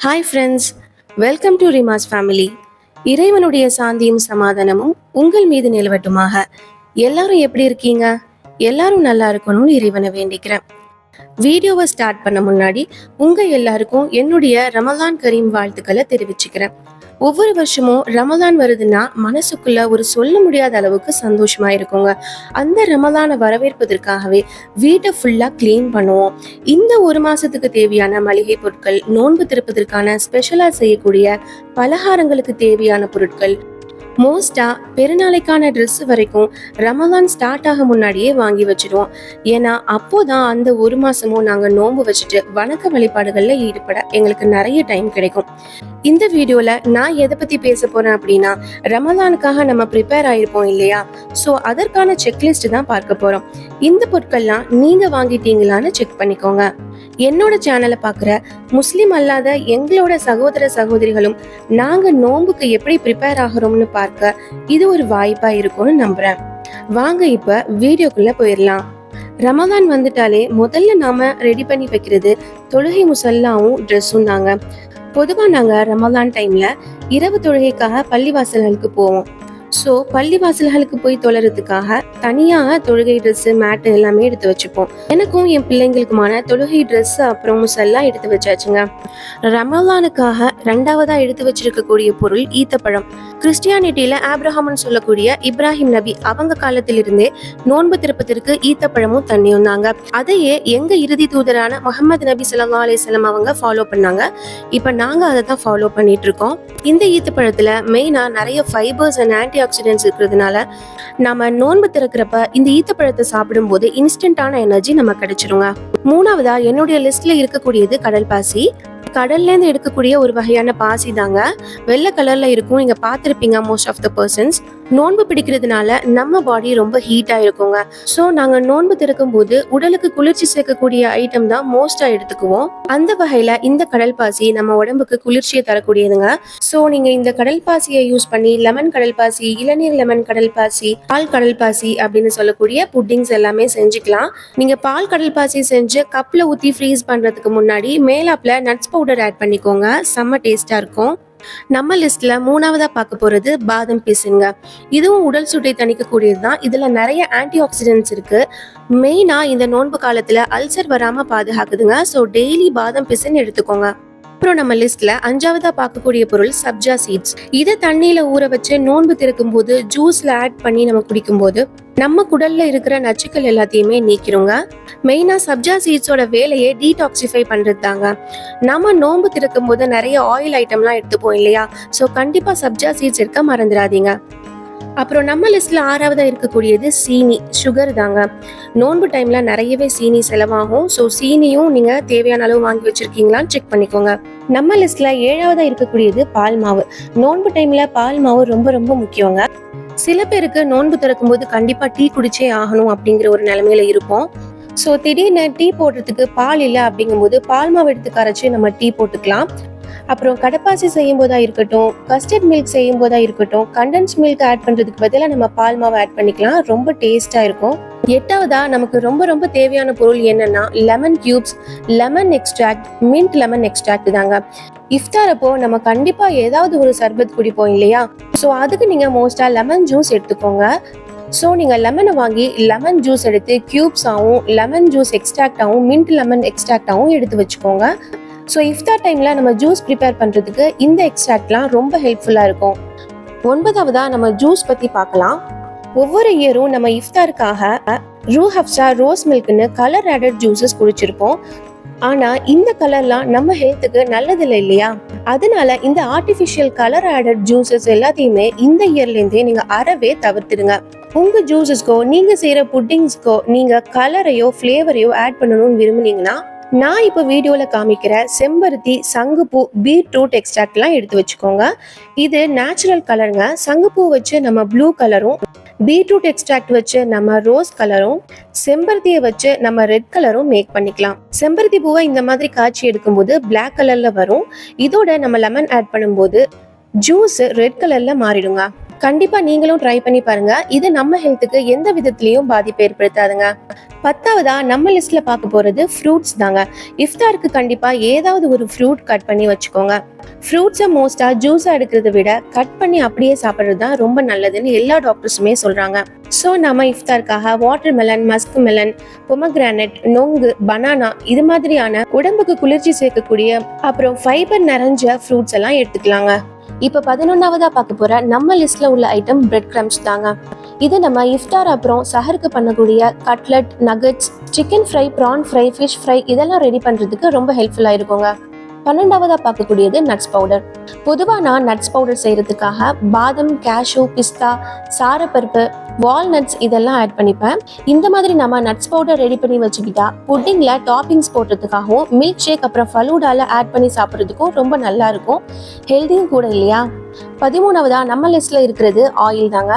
Hi friends welcome to Rima's family இறைவனுடைய சாந்தியும் சமாதானமும் உங்கள் மீது நிலவட்டுமாக. எல்லாரும் எப்படி இருக்கீங்க? எல்லாரும் நல்லா இருக்கணும்னு இறைவனை வேண்டிக்கிறேன். வீடியோவை ஸ்டார்ட் பண்ண முன்னாடி உங்க எல்லாருக்கும் என்னுடைய ரமலான் கரீம் வாழ்த்துக்களை தெரிவிச்சுக்கிறேன். ஒவ்வொரு வருஷமும் ரமலான் வருதுன்னா மனசுக்குள்ள ஒரு சொல்ல முடியாத அளவுக்கு சந்தோஷமா இருக்குங்க. அந்த ரமலானை வரவேற்பதற்காகவே வீட்டை ஃபுல்லா க்ளீன் பண்ணுவோம். இந்த ஒரு மாசத்துக்கு தேவையான மளிகை பொருட்கள் நோன்பு திறப்பதற்கான ஸ்பெஷலா செய்யக்கூடிய பலகாரங்களுக்கு தேவையான பொருட்கள் மோஸ்டா பெருநாளைக்கான ட்ரெஸ் வரைக்கும் ரமலான் ஸ்டார்ட் ஆக முன்னாடியே வாங்கி வச்சிடுவோம். ஏன்னா அப்போதான் அந்த ஒரு மாசமும் நாங்க நோன்பு வச்சுட்டு வணக்க வழிபாடுகள்ல ஈடுபட எங்களுக்கு நிறைய டைம் கிடைக்கும். இந்த வீடியோல நான் எதை பத்தி பேச போறேன் அப்படின்னா ரமதானுக்காக நம்ம ப்ரிப்பேர் ஆயிருப்போம் இல்லையா? சோ அதற்கான செக்லிஸ்ட் தான் பார்க்க போறோம். இந்த பொருட்கள்லாம் நீங்க வாங்கிட்டீங்களான்னு செக் பண்ணிக்கோங்க. என்னோட சேனலை பார்க்குற முஸ்லீம் அல்லாத எங்களோட சகோதர சகோதரிகளும் நாங்க நோன்புக்கு எப்படி ப்ரிப்பேர் ஆகிறோம்னு பார்க்க இது ஒரு வாய்ப்பா இருக்கும்னு நம்புறேன். வாங்க இப்ப வீடியோக்குள்ள போயிடலாம் ரமதான் வந்துட்டாலே முதல்ல நாம ரெடி பண்ணி வைக்கிறது தொழுகை முசல்லாவும் ட்ரெஸ்ஸும் தாங்க. பொதுவாக நாங்கள் ரமலான் டைமில் இரவு தொழுகைக்காக பள்ளிவாசல்களுக்கு போவோம். ஸோ பள்ளிவாசல்களுக்கு போய் தொழறதுக்காக தனியாக தொழுகை ட்ரெஸ் மேட்டு எல்லாமே எடுத்து வச்சுப்போம். எனக்கும் என் பிள்ளைங்களுக்குமான தொழுகை ட்ரெஸ் அப்புறம் முசல்லாம் எடுத்து வச்சாச்சுங்க. ரமலானுக்காக ரெண்டாவதாக எடுத்து வச்சிருக்கக்கூடிய பொருள் ஈத்தப்பழம். கிறிஸ்டியானிட்டியில் ஆப்ரஹாம்னு சொல்லக்கூடிய இப்ராஹிம் நபி அவங்க காலத்திலிருந்தே நோன்பு திருப்பத்திற்கு ஈத்தப்பழமும் தண்ணியும் தாங்க. அதையே எங்க இறுதி தூதரான முகமது நபி சல்லா அலிஸ்லாம் அவங்க ஃபாலோ பண்ணாங்க. இப்போ நாங்கள் அதை தான் ஃபாலோ பண்ணிட்டு இருக்கோம். இந்த ஈத்தப்பழத்தில் மெயினாக நிறைய ஃபைபர்ஸ் அண்ட் ஆன்டி ஆக்சிடென்ட்ஸ் இருக்கிறதுனால நம்ம நோன்பு திறக்கிறப்ப இந்த ஈத்தப்பழத்தை சாப்பிடும்போது இன்ஸ்டன்டான எனர்ஜி நம்ம கிடைச்சிருங்க. மூணாவதா என்னுடைய லிஸ்ட்ல இருக்கக்கூடியது கடல் பாசி. கடல்ல இருந்து எடுக்கக்கூடிய ஒரு வகையான பாசி தாங்க. வெள்ளை கலர்ல இருக்கும். நீங்க பார்த்துருப்பீங்க மோஸ்ட் ஆஃப் த பர்சன்ஸ் நோன்பு பிடிக்கிறதுனால நம்ம பாடி ரொம்ப ஹீட்டா இருக்குங்க. ஸோ நாங்க நோன்பு திறக்கும் போது உடலுக்கு குளிர்ச்சி சேர்க்கக்கூடிய ஐட்டம் தான் மோஸ்டா எடுத்துக்குவோம். அந்த வகையில இந்த கடல் பாசி நம்ம உடம்புக்கு குளிர்ச்சியை தரக்கூடியதுங்க. ஸோ நீங்க இந்த கடல் பாசியை யூஸ் பண்ணி லெமன் கடல் பாசி இளநீர் லெமன் கடல் பாசி பால் கடல் பாசி அப்படின்னு சொல்லக்கூடிய புட்டிங்ஸ் எல்லாமே செஞ்சுக்கலாம். நீங்க பால் கடல் பாசி செஞ்சு கப்ல ஊத்தி ஃப்ரீஸ் பண்றதுக்கு முன்னாடி மேலாப்பில் நட்ஸ் பவுடர் ஆட் பண்ணிக்கோங்க. செம்ம டேஸ்டா இருக்கும். நம்ம லிஸ்ட்ல மூணாவதா பார்க்க போறது பாதம் பீசுங்க இதுவும் உடல் சூட்டை தணிக்கக்கூடியது தான் இதுல நிறைய ஆன்டி ஆக்சிடென்ட்ஸ் இருக்கு மெயினா இந்த நோன்பு காலத்துல அல்சர் வராம பாதுகாக்குதுங்க. ஸோ டெய்லி பாதம் பிசுன்னு எடுத்துக்கோங்க. அப்புறம் நம்ம லிஸ்ட்ல அஞ்சாவதா பார்க்கக்கூடிய பொருள் சப்ஜா சீட்ஸ் இதை தண்ணியில ஊற வச்சு நோன்பு திறக்கும் போது ஜூஸ்ல ஆட் பண்ணி நம்ம குடிக்கும்போது நம்ம குடல்ல இருக்கிற நச்சுக்கள் எல்லாத்தையுமே நீக்கிறோங்க மெயினா சப்ஜா சீட்ஸோட வேலையை டீடாக்சிஃபை பண்றது தாங்க நம்ம நோன்பு திறக்கும் போது நிறைய ஆயில் ஐட்டம்லாம் எடுத்துப்போம் இல்லையா? ஸோ கண்டிப்பா சப்ஜா சீட்ஸ் இருக்க மறந்துடாதீங்க. அப்புறம் நம்ம லிஸ்ட்ல ஆறாவதா இருக்கக்கூடியது சீனி சுகர் தாங்க. நோன்பு டைம்ல நிறையவே சீனி செலவாகும். ஸோ சீனியும் நீங்க தேவையான அளவு வாங்கி வச்சிருக்கீங்களான்னு செக் பண்ணிக்கோங்க. நம்ம லிஸ்ட்ல ஏழாவதா இருக்கக்கூடியது பால் மாவு. நோன்பு டைம்ல பால் மாவு ரொம்ப ரொம்ப முக்கியங்க. சில பேருக்கு நோன்பு திறக்கும் போது கண்டிப்பா டீ குடிச்சே ஆகணும் அப்படிங்கிற ஒரு நிலைமையில இருப்போம். ஸோ திடீர்னு டீ போடுறதுக்கு பால் இல்லை அப்படிங்கும்போது பால் மாவு எடுத்து கரைச்சி நம்ம டீ போட்டுக்கலாம். அப்புறம் கடப்பாசி செய்யும் போதா இருக்கட்டும் கஸ்டர்ட் மில்க் செய்யும் போதா இருக்கட்டும் கண்டன்ஸ் மில்க் ஆட் பண்றதுக்கு பதிலாக நம்ம பால் மாவு ஆட் பண்ணிக்கலாம். ரொம்ப டேஸ்டா இருக்கும். எட்டாவதா நமக்கு ரொம்ப ரொம்ப தேவையான பொருள் என்னன்னா lemon cubes lemon extract mint lemon extract தாங்க. இஃப்தார் அப்போ நம்ம கண்டிப்பா ஏதாவது ஒரு சர்பத் குடிப்போம் இல்லையா? ஸோ அதுக்கு நீங்க மோஸ்டா லெமன் ஜூஸ் எடுத்துக்கோங்க. ஸோ நீங்கள் லெமனை வாங்கி லெமன் ஜூஸ் எடுத்து க்யூப்ஸாகவும் லெமன் ஜூஸ் எக்ஸ்ட்ராக்டாகவும் மின்ட் லெமன் எக்ஸ்ட்ராக்டாகவும் எடுத்து வச்சுக்கோங்க. ஸோ இஃப்தார் டைமில் நம்ம ஜூஸ் ப்ரிப்பேர் பண்ணுறதுக்கு இந்த எக்ஸ்ட்ராக்ட்லாம் ரொம்ப ஹெல்ப்ஃபுல்லாக இருக்கும். ஒன்பதாவதாக நம்ம ஜூஸ் பற்றி பார்க்கலாம். ஒவ்வொரு இயரும் நம்ம இஃப்தாருக்காக ரூ ஹப்ஸா ரோஸ் மில்க்னு கலர் ஆடட் ஜூஸஸ் குடிச்சிருப்போம். ஆனா இந்த கலர்லாம் நம்ம ஹெல்த்துக்கு நல்லதில்லை இல்லையா? அதனால இந்த ஆர்டிஃபிஷியல் கலர் ஆடட் ஜூஸஸ் எல்லாத்தையுமே இந்த இயர்லேருந்தே நீங்கள் நீங்க அறவே தவிர்த்துடுங்க. உங்க ஜூஸஸ்க்கோ நீங்க செய்யற புட்டிங்ஸ்க்கோ நீங்க கலரையோ ஃப்ளேவரையோ ஆட் பண்ணணும்னு விரும்புனீங்கன்னா நான் இப்போ வீடியோவில் காமிக்கிற செம்பருத்தி சங்குப்பூ பீட்ரூட் எக்ஸ்ட்ராக்ட்லாம் எடுத்து வச்சுக்கோங்க. இது நேச்சுரல் கலருங்க சங்குப்பூ வச்சு நம்ம ப்ளூ கலரும் பீட்ரூட் எக்ஸ்ட்ராக்ட் வச்சு நம்ம ரோஸ் கலரும் செம்பருத்தியை வச்சு நம்ம ரெட் கலரும் மேக் பண்ணிக்கலாம். செம்பருத்தி பூவை இந்த மாதிரி காய்ச்சி எடுக்கும்போது பிளாக் கலரில் வரும். இதோட நம்ம லெமன் ஆட் பண்ணும்போது ஜூஸ் ரெட் கலரில் மாறிடுங்க. கண்டிப்பா நீங்களும் ட்ரை பண்ணி பாருங்க. இது நம்ம ஹெல்த்துக்கு எந்த விதத்திலையும் பாதிப்பு ஏற்படுத்தாதுங்க. பத்தாவதா நம்ம லிஸ்ட்ல பார்க்க போறது ஃப்ரூட்ஸ் தாங்க. இஃப்தாருக்கு கண்டிப்பா ஏதாவது ஒரு ஃப்ரூட் கட் பண்ணி வச்சுக்கோங்க. ஃப்ரூட்ஸை மோஸ்டா ஜூஸா எடுக்கிறத விட கட் பண்ணி அப்படியே சாப்பிட்றது தான் ரொம்ப நல்லதுன்னு எல்லா டாக்டர்ஸுமே சொல்றாங்க. ஸோ நம்ம இஃப்தாருக்காக water melon musk melon pomegranate நொங்கு பனானா இது மாதிரியான உடம்புக்கு குளிர்ச்சி சேர்க்கக்கூடிய அப்புறம் ஃபைபர் நிறைஞ்ச ஃப்ரூட்ஸ் எல்லாம் எடுத்துக்கலாங்க. இப்போ பதினொன்னாவதா பார்க்க போற நம்ம லிஸ்ட்ல உள்ள ஐட்டம் பிரெட் கிரம்ஸ் தாங்க. இது நம்ம இஃப்தார் அப்புறம் சஹருக்கு பண்ணக்கூடிய cutlet nuggets chicken fry prawn fry fish fry இதெல்லாம் ரெடி பண்றதுக்கு ரொம்ப ஹெல்ப்ஃபுல்லா இருக்குங்க. பன்னெண்டாவதாக பார்க்கக்கூடியது நட்ஸ் பவுடர் பொதுவாக நான் நட்ஸ் பவுடர் செய்கிறதுக்காக பாதம் கேஷு பிஸ்தா சாரப்பருப்பு வால்நட்ஸ் இதெல்லாம் ஆட் பண்ணிப்பேன். இந்த மாதிரி நம்ம நட்ஸ் பவுடர் ரெடி பண்ணி வச்சுக்கிட்டா புட்டிங்கில் டாப்பிங்ஸ் போடுறதுக்காகவும் மில்க் ஷேக் அப்புறம் ஃபலூடால ஆட் பண்ணி சாப்பிட்றதுக்கும் ரொம்ப நல்லா இருக்கும். ஹெல்தியும் கூட இல்லையா? பதிமூணாவதாக நம்ம லிஸ்ட்டில் இருக்கிறது ஆயில் தாங்க.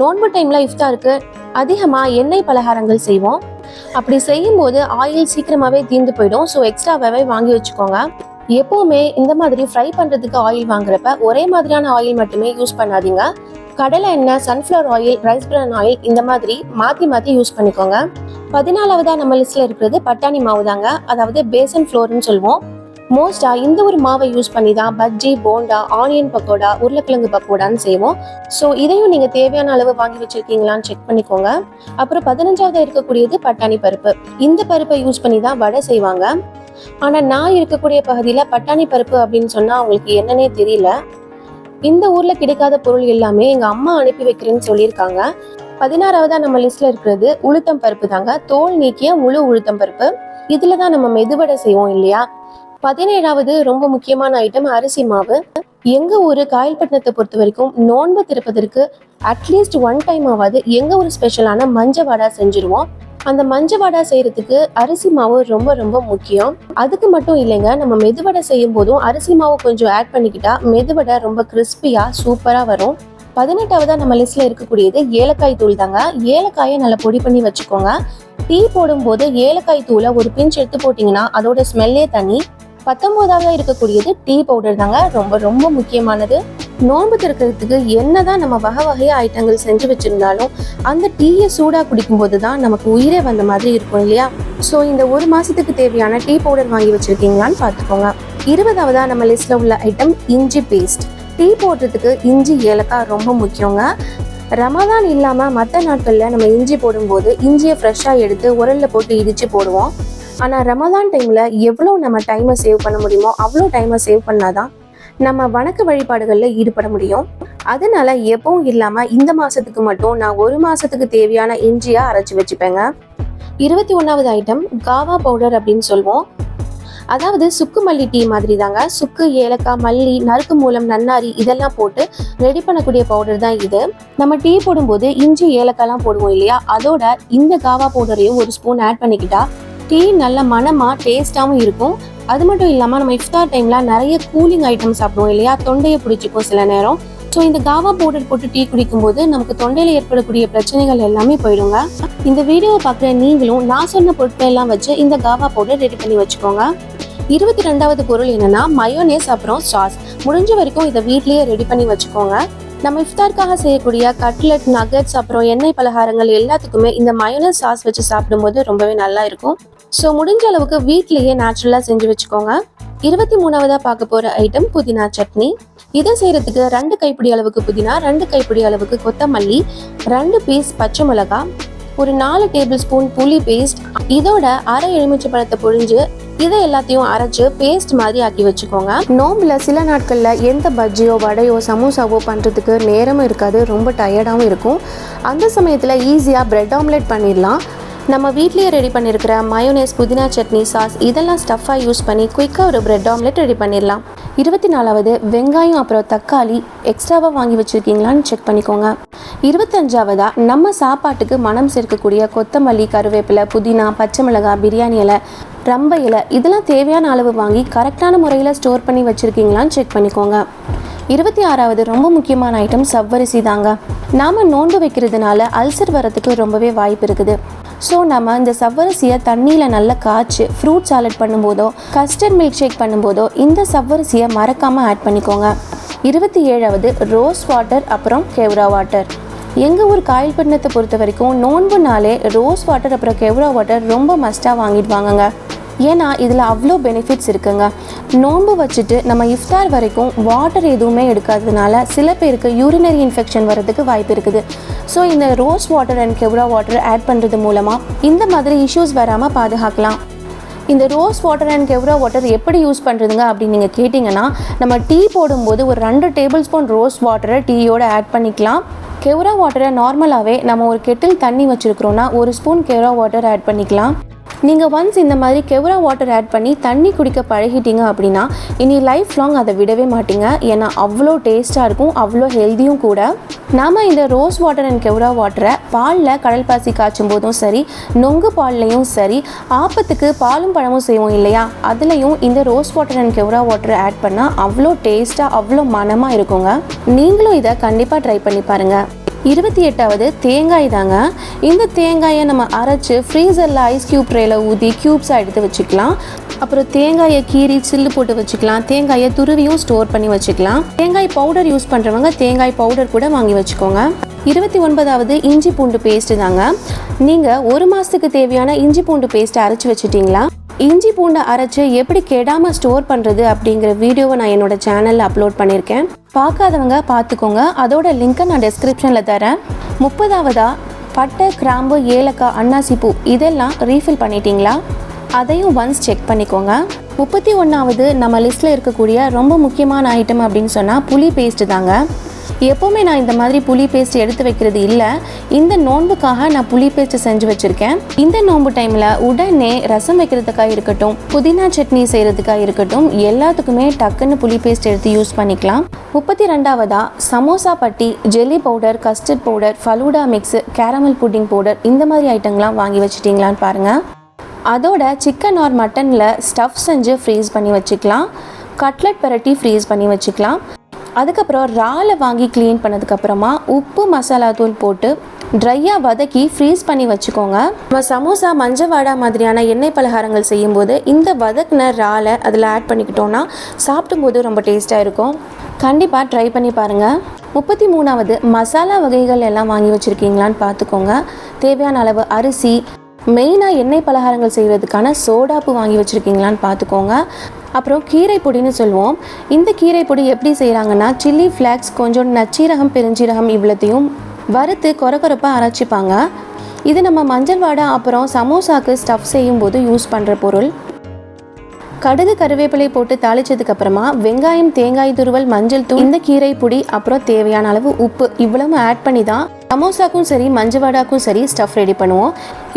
நோன்பு டைமில் இஃப்தாருக்கு அதிகமாக எண்ணெய் பலகாரங்கள் செய்வோம். அப்படி செய்யும்போது ஆயில் சீக்கிரமாகவே தீர்ந்து போயிடும். ஸோ எக்ஸ்ட்ராவாகவே வாங்கி வச்சுக்கோங்க. எப்போவுமே இந்த மாதிரி ஃப்ரை பண்ணுறதுக்கு ஆயில் வாங்குறப்ப ஒரே மாதிரியான ஆயில் மட்டுமே யூஸ் பண்ணாதீங்க. கடலை எண்ணெய் sunflower oil rice bran oil இந்த மாதிரி மாற்றி மாற்றி யூஸ் பண்ணிக்கோங்க. பதினாலாவதா நம்ம லிஸ்ட்ல இருக்கிறது பட்டாணி மாவு தாங்க அதாவது பேசன் ஃப்ளோர்னு சொல்லுவோம். மோஸ்டா இந்த ஒரு மாவை யூஸ் பண்ணி தான் பஜ்ஜி போண்டா ஆனியன் பக்கோடா உருளைக்கிழங்கு பக்கோடான்னு செய்வோம். ஸோ இதையும் நீங்கள் தேவையான அளவு வாங்கி வச்சிருக்கீங்களான்னு செக் பண்ணிக்கோங்க. அப்புறம் பதினஞ்சாவது இருக்கக்கூடியது பட்டாணி பருப்பு. இந்த பருப்பை யூஸ் பண்ணி தான் வடை செய்வாங்க. ஆனால் நான் இருக்கக்கூடிய பகுதியில் பட்டாணி பருப்பு அப்படின்னு சொன்னால் அவங்களுக்கு என்னன்னே தெரியல. இந்த ஊர்ல கிடைக்காத பொருள் எல்லாமே எங்க அம்மா அனுப்பி வைக்கிறேன்னு சொல்லியிருக்காங்க. பதினாறாவதா நம்ம லிஸ்ட்ல இருக்கிறது உளுத்தம் பருப்பு தாங்க. தோல் நீக்கிய முழு உளுத்தம் பருப்பு. இதுல தான் நம்ம மெதுவடை செய்வோம் இல்லையா? பதினேழாவது ரொம்ப முக்கியமான ஐட்டம் அரிசி மாவு. எங்க ஊர் காயல்பட்டினத்தை பொறுத்த வரைக்கும் நோன்பு திறப்பதற்கு அட்லீஸ்ட் ஒன் டைம் ஆகாது எங்க ஒரு ஸ்பெஷலான மஞ்ச வாடா செஞ்சுருவோம். அந்த மஞ்ச வடை செய்யறதுக்கு அரிசி மாவு ரொம்ப ரொம்ப முக்கியம். அதுக்கு மட்டும் இல்லைங்க நம்ம மெதுவடை செய்யும் போதும் அரிசி மாவு கொஞ்சம் ஆட் பண்ணிக்கிட்டா மெதுவடை ரொம்ப கிறிஸ்பியா சூப்பரா வரும். பதினெட்டாவதா நம்ம லிஸ்ட்ல இருக்கக்கூடியது ஏலக்காய் தூள் தாங்க. ஏலக்காயை நல்லா பொடி பண்ணி வச்சுக்கோங்க. டீ போடும்போது ஏலக்காய் தூளை ஒரு பிஞ்ச் எடுத்து போட்டிங்கன்னா அதோட ஸ்மெல்லே தனி. பத்தொன்பதாவது இருக்கக்கூடியது டீ பவுடர் தாங்க. ரொம்ப ரொம்ப முக்கியமானது. நோன்பு திறக்கிறதுக்கு என்னதான் நம்ம வகை வகையா ஐட்டங்கள் செஞ்சு வச்சிருந்தாலும் அந்த டீயை சூடா குடிக்கும்போது தான் நமக்கு உயிரே வந்த மாதிரி இருக்கும் இல்லையா? ஸோ இந்த ஒரு மாசத்துக்கு தேவையான டீ பவுடர் வாங்கி வச்சிருக்கீங்களான்னு பார்த்துக்கோங்க. இருபதாவதா நம்ம லிஸ்ட்ல உள்ள ஐட்டம் இஞ்சி பேஸ்ட். டீ போடுறதுக்கு இஞ்சி ஏலக்காய் ரொம்ப முக்கியங்க. ரமதான் இல்லாமல் மற்ற நாட்களில் நம்ம இஞ்சி போடும்போது இஞ்சியை ஃப்ரெஷ்ஷாக எடுத்து உரலில் போட்டு இடித்து போடுவோம். ஆனால் ரமதான் டைமில் எவ்வளோ நம்ம டைமை சேவ் பண்ண முடியுமோ அவ்வளோ டைமை சேவ் பண்ணாதான் நம்ம வணக்க வழிபாடுகளில் ஈடுபட முடியும். அதனால எப்பவும் இல்லாமல் இந்த மாதத்துக்கு மட்டும் நான் ஒரு மாதத்துக்கு தேவையான இஞ்சியாக அரைச்சி வச்சுப்பேங்க. இருபத்தி ஒன்றாவது ஐட்டம் காவா பவுடர் அப்படின்னு சொல்லுவோம். அதாவது சுக்கு மல்லி டீ மாதிரி தாங்க சுக்கு ஏலக்காய் மல்லி நறுக்கு மூலம் நன்னாரி இதெல்லாம் போட்டு ரெடி பண்ணக்கூடிய பவுடர் தான் இது. நம்ம டீ போடும்போது இஞ்சி ஏலக்காய்லாம் போடுவோம் இல்லையா? அதோட இந்த காவா பவுடரையும் ஒரு ஸ்பூன் ஆட் பண்ணிக்கிட்டா டீ நல்ல மனமாக டேஸ்ட்டாகவும் இருக்கும். அது மட்டும் இல்லாமல் நம்ம இஃப்தார் டைமில் நிறைய கூலிங் ஐட்டம் சாப்பிடுவோம் இல்லையா? தொண்டையை பிடிச்சிக்கும் சில நேரம். ஸோ இந்த காவா பவுடர் போட்டு டீ குடிக்கும்போது நமக்கு தொண்டையில் ஏற்படக்கூடிய பிரச்சனைகள் எல்லாமே போயிடுங்க. இந்த வீடியோவை பார்க்குற நீங்களும் நான் சொன்ன பொருட்கள் எல்லாம் வச்சு இந்த காவா பவுடர் ரெடி பண்ணி வச்சுக்கோங்க. இருபத்தி ரெண்டாவது பொருள் என்னன்னா மயோனேஸ் அப்புறம் சாஸ் முடிஞ்ச வரைக்கும் இதை வீட்லேயே ரெடி பண்ணி வச்சுக்கோங்க. நம்ம இஃப்தாருக்காக செய்யக்கூடிய கட்லெட் நகட்ஸ் அப்புறம் எண்ணெய் பலகாரங்கள் எல்லாத்துக்குமே இந்த மயோனஸ் சாஸ் வச்சு சாப்பிடும்போது ரொம்பவே நல்லா இருக்கும். ஸோ முடிஞ்ச அளவுக்கு வீட்லேயே நேச்சுரலாக செஞ்சு வச்சுக்கோங்க. இருபத்தி மூணாவதாக பார்க்க போகிற ஐட்டம் புதினா சட்னி. இதை செய்கிறதுக்கு ரெண்டு கைப்பிடி அளவுக்கு புதினா ரெண்டு கைப்பிடி அளவுக்கு கொத்தமல்லி ரெண்டு பீஸ் பச்சை மிளகாய் ஒரு நாலு டேபிள் ஸ்பூன் புளி பேஸ்ட் இதோட அரை எலுமிச்சை பழத்தை பொழிஞ்சு இதை எல்லாத்தையும் அரைச்சு பேஸ்ட் மாதிரி ஆக்கி வச்சுக்கோங்க. நோம்பில் சில நாட்களில் எந்த பஜ்ஜியோ வடையோ சமோசாவோ பண்ணுறதுக்கு நேரமும் இருக்காது. ரொம்ப டயர்டாகவும் இருக்கும். அந்த சமயத்தில் ஈஸியாக ப்ரெட் ஆம்லெட் பண்ணிடலாம். நம்ம வீட்லேயே ரெடி பண்ணியிருக்கிற மயோனேஸ் புதினா சட்னி சாஸ் இதெல்லாம் ஸ்டஃபாக யூஸ் பண்ணி குயிக்காக ஒரு பிரெட் ஆம்லெட் ரெடி பண்ணிடலாம். இருபத்தி நாலாவது வெங்காயம் அப்புறம் தக்காளி எக்ஸ்ட்ராவாக வாங்கி வச்சுருக்கீங்களான்னு செக் பண்ணிக்கோங்க. இருபத்தஞ்சாவதாக நம்ம சாப்பாட்டுக்கு மனம் சேர்க்கக்கூடிய கொத்தமல்லி கருவேப்பிலை புதினா பச்சை மிளகாய் பிரியாணி இலை ரம்ப இலை இதெல்லாம் தேவையான அளவு வாங்கி கரெக்டான முறையில் ஸ்டோர் பண்ணி வச்சுருக்கீங்களான்னு செக் பண்ணிக்கோங்க. இருபத்தி ஆறாவது ரொம்ப முக்கியமான ஐட்டம் சவ்வரிசி தாங்க. நாம் நோண்டு வைக்கிறதுனால அல்சர் வரத்துக்கு ரொம்பவே வாய்ப்பு இருக்குது. ஸோ நம்ம இந்த சவ்வரிசியை தண்ணியில் நல்லா காய்ச்சி ஃப்ரூட் சாலட் பண்ணும்போதோ கஸ்டர்ட் மில்க் ஷேக் பண்ணும்போதோ இந்த சவ்வரிசியை மறக்காமல் ஆட் பண்ணிக்கோங்க. இருபத்தி ஏழாவது ரோஸ் வாட்டர் அப்புறம் கெவ்ரா வாட்டர் எங்கள் ஊர் காயல்பட்டினத்தை பொறுத்த வரைக்கும் நோன்புனாலே ரோஸ் வாட்டர் அப்புறம் கெவ்ரா வாட்டர் ரொம்ப மஸ்ட்டாக வாங்கிடுவாங்கங்க. ஏன்னா இதில் அவ்வளோ பெனிஃபிட்ஸ் இருக்குங்க. நோன்பு வச்சுட்டு நம்ம இஃப்தார் வரைக்கும் வாட்டர் எதுவுமே எடுக்காததுனால சில பேருக்கு யூரினரி இன்ஃபெக்ஷன் வரதுக்கு வாய்ப்பு இருக்குது. ஸோ இந்த rose water and kewra water add பண்ணுறது மூலமாக இந்த மாதிரி இஷ்யூஸ் வராமல் பாதுகாக்கலாம். இந்த rose water and kewra water எப்படி யூஸ் பண்ணுறதுங்க அப்படின்னு நீங்கள் கேட்டிங்கன்னா நம்ம டீ போடும்போது ஒரு ரெண்டு டேபிள் ஸ்பூன் ரோஸ் வாட்டரை டீயோடு ஆட் பண்ணிக்கலாம். கெவ்ரா வாட்டரை நார்மலாகவே நம்ம ஒரு கெட்டில் தண்ணி வச்சுருக்கிறோன்னா ஒரு ஸ்பூன் கெவ்ரா வாட்டர் ஆட் பண்ணிக்கலாம். நீங்கள் ஒன்ஸ் இந்த மாதிரி கெவ்ரா வாட்டர் ஆட் பண்ணி தண்ணி குடிக்க பழகிட்டீங்க அப்படின்னா இனி லைஃப் லாங் அதை விடவே மாட்டீங்க. ஏன்னா அவ்வளோ டேஸ்ட்டாக இருக்கும் அவ்வளோ ஹெல்த்தியும் கூட. நாம் இந்த ரோஸ் வாட்டர் அண்ட் கெவ்ரா வாட்டரை பாலில் கடல் பாசி காய்ச்சும் போதும் சரி நொங்கு பால்லையும் சரி ஆப்பத்துக்கு பாலும் பழமும் செய்வோம் இல்லையா? அதுலேயும் இந்த ரோஸ் வாட்டர் அண்ட் கெவ்ரா வாட்டரை ஆட் பண்ணால் அவ்வளோ டேஸ்ட்டாக அவ்வளோ மனமாக இருக்குங்க. நீங்களும் இதை கண்டிப்பாக ட்ரை பண்ணி பாருங்கள் இருபத்தி எட்டாவது தேங்காய் தாங்க. இந்த தேங்காயை நம்ம அரைச்சு ஃப்ரீசரில் ஐஸ் கியூப் ட்ரேயில் ஊற்றி க்யூப்ஸாக எடுத்து வச்சுக்கலாம். அப்புறம் தேங்காயை கீறி சில்லு போட்டு வச்சுக்கலாம். தேங்காயை துருவியும் ஸ்டோர் பண்ணி வச்சுக்கலாம். தேங்காய் பவுடர் யூஸ் பண்ணுறவங்க தேங்காய் பவுடர் கூட வாங்கி வச்சுக்கோங்க. இருபத்தி ஒன்பதாவது இஞ்சி பூண்டு பேஸ்ட்டு தாங்க. நீங்கள் ஒரு மாதத்துக்கு தேவையான இஞ்சி பூண்டு பேஸ்ட்டை அரைச்சி வச்சுட்டிங்களா? இஞ்சி பூண்டை அரைச்சு எப்படி கெடாமல் ஸ்டோர் பண்ணுறது அப்படிங்கிற வீடியோவை நான் என்னோட சேனலில் அப்லோட் பண்ணியிருக்கேன். பார்க்காதவங்க பார்த்துக்கோங்க. அதோட லிங்க்கை நான் டெஸ்கிரிப்ஷனில் தரேன். முப்பதாவதா பட்டை கிராம்பு ஏலக்காய் அன்னாசி பூ இதெல்லாம் ரீஃபில் பண்ணிட்டீங்களா? அதையும் ஒன்ஸ் செக் பண்ணிக்கோங்க. முப்பத்தி ஒன்றாவது நம்ம லிஸ்ட்டில் இருக்கக்கூடிய ரொம்ப முக்கியமான ஐட்டம் அப்படின்னு சொன்னால் புளி பேஸ்ட்டு தாங்க. எப்போவுமே நான் இந்த மாதிரி புளி பேஸ்ட் எடுத்து வைக்கிறது இல்லை. இந்த நோன்புக்காக நான் புளி பேஸ்ட் செஞ்சு வச்சுருக்கேன். இந்த நோன்பு டைமில் உடனே ரசம் வைக்கிறதுக்காக இருக்கட்டும் புதினா சட்னி செய்கிறதுக்காக இருக்கட்டும் எல்லாத்துக்குமே டக்குன்னு புளி பேஸ்ட் எடுத்து யூஸ் பண்ணிக்கலாம். முப்பத்தி ரெண்டாவதாக சமோசா பட்டி jelly powder custard powder falooda mix caramel pudding powder இந்த மாதிரி ஐட்டங்கள்லாம் வாங்கி வச்சிட்டிங்களான்னு பாருங்கள் அதோட சிக்கன் ஆர் மட்டனில் ஸ்டஃப் செஞ்சு ஃப்ரீஸ் பண்ணி வச்சுக்கலாம். கட்லட் பெரட்டி ஃப்ரீஸ் பண்ணி வச்சுக்கலாம். அதுக்கப்புறம் இறாலை வாங்கி க்ளீன் பண்ணதுக்கப்புறமா உப்பு மசாலா தூள் போட்டு ட்ரையாக வதக்கி ஃப்ரீஸ் பண்ணி வச்சுக்கோங்க. நம்ம சமோசா மஞ்சள் வாடா மாதிரியான எண்ணெய் பலகாரங்கள் செய்யும்போது இந்த வதக்கின இறாலை அதில் ஆட் பண்ணிக்கிட்டோன்னா சாப்பிடும்போது ரொம்ப டேஸ்ட்டாக இருக்கும். கண்டிப்பாக ட்ரை பண்ணி பாருங்கள் முப்பத்தி மூணாவது மசாலா வகைகள் எல்லாம் வாங்கி வச்சுருக்கீங்களான்னு பார்த்துக்கோங்க. தேவையான அளவு அரிசி மெயினாக எண்ணெய் பலகாரங்கள் செய்கிறதுக்கான சோடாப்பு வாங்கி வச்சுருக்கீங்களான்னு பார்த்துக்கோங்க. அப்புறம் கீரை பொடின்னு சொல்லுவோம் இந்த கீரை பொடி எப்படி செய்கிறாங்கன்னா சில்லி ஃப்ளாக்ஸ் கொஞ்சம் நச்சீரகம் பெருஞ்சீரகம் இவ்வளோத்தையும் வறுத்து கொரகொரப்பாக அரைச்சிப்பாங்க. இது நம்ம மஞ்சள் வாடை அப்புறம் சமோசாக்கு ஸ்டஃப் செய்யும்போது யூஸ் பண்ணுற பொருள். கடுகு கருவேப்பிலை போட்டு தாளிச்சதுக்கு அப்புறமா வெங்காயம் தேங்காய் துருவல் மஞ்சள் தூள் இந்த கீரை பொடி அப்புறம் தேவையான அளவு உப்பு இவ்வளவு ஆட் பண்ணி தான் சமோசாக்கும் சரி மஞ்சவாடாக்கும் சரி ஸ்டஃப் ரெடி பண்ணுவோம்.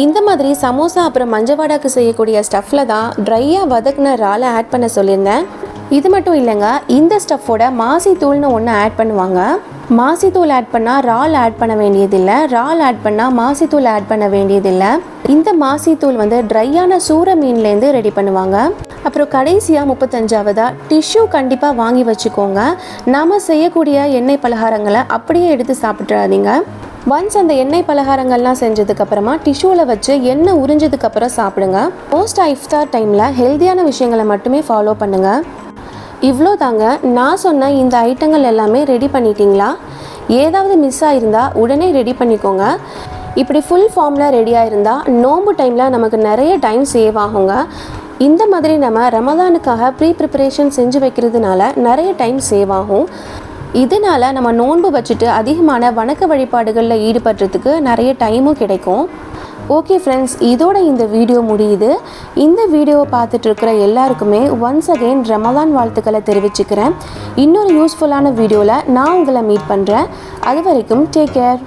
இந்த மாதிரி சமோசா அப்புறம் மஞ்சவாடாக்கு செய்யக்கூடிய ஸ்டஃப்பில் தான் ட்ரையாக வதக்குன இறாலை ஆட் பண்ண சொல்லியிருந்தேன். இது மட்டும் இல்லைங்க இந்த ஸ்டஃப்போட மாசி தூள்னு ஒன்று ஆட் பண்ணுவாங்க. மாசி தூள் ஆட் பண்ணால் ரால் ஆட் பண்ண வேண்டியதில்லை. ரால் ஆட் பண்ணால் மாசி தூள் ஆட் பண்ண வேண்டியதில்லை. இந்த மாசி தூள் வந்து ட்ரையான சூற மீன்லேருந்து ரெடி பண்ணுவாங்க. அப்புறம் கடைசியாக முப்பத்தஞ்சாவதா டிஷ்யூ கண்டிப்பாக வாங்கி வச்சுக்கோங்க. நாம் செய்யக்கூடிய எண்ணெய் பலகாரங்களை அப்படியே எடுத்து சாப்பிட்றாதீங்க ஒன்ஸ் அந்த எண்ணெய் பலகாரங்கள்லாம் செஞ்சதுக்கப்புறமா டிஷ்யூவில் வச்சு எண்ணெய் உறிஞ்சதுக்கப்புறம் சாப்பிடுங்க. போஸ்ட் ஐஃப்தார் டைமில் ஹெல்த்தியான விஷயங்களை மட்டுமே ஃபாலோ பண்ணுங்கள் இவ்வளோ தாங்க நான் சொன்ன இந்த ஐட்டங்கள் எல்லாமே ரெடி பண்ணிட்டீங்களா? ஏதாவது மிஸ் ஆயிருந்தா உடனே ரெடி பண்ணிக்கோங்க. இப்படி ஃபுல் ஃபார்மில் ரெடியாக இருந்தால் நோம்பு டைமில் நமக்கு நிறைய டைம் சேவ் ஆகுங்க. இந்த மாதிரி நம்ம ரமதானுக்காக ப்ரீ ப்ரிப்பரேஷன் செஞ்சு வைக்கிறதுனால நிறைய டைம் சேவ் ஆகும். இதனால நம்ம நோன்பு வச்சுட்டு அதிகமான வணக்க வழிபாடுகளில் ஈடுபடுறதுக்கு நிறைய டைமும் கிடைக்கும். ஓகே ஃப்ரெண்ட்ஸ் இதோட இந்த வீடியோ முடியுது. இந்த வீடியோவை பார்த்துட்டு இருக்கிற எல்லாருக்குமே ஒன்ஸ் அகெயின் ரமலான் வாழ்த்துக்களை தெரிவிச்சுக்கிறேன். இன்னொரு யூஸ்ஃபுல்லான வீடியோவில் நான் உங்களை மீட் பண்ணுறேன் அது வரைக்கும் டேக் கேர்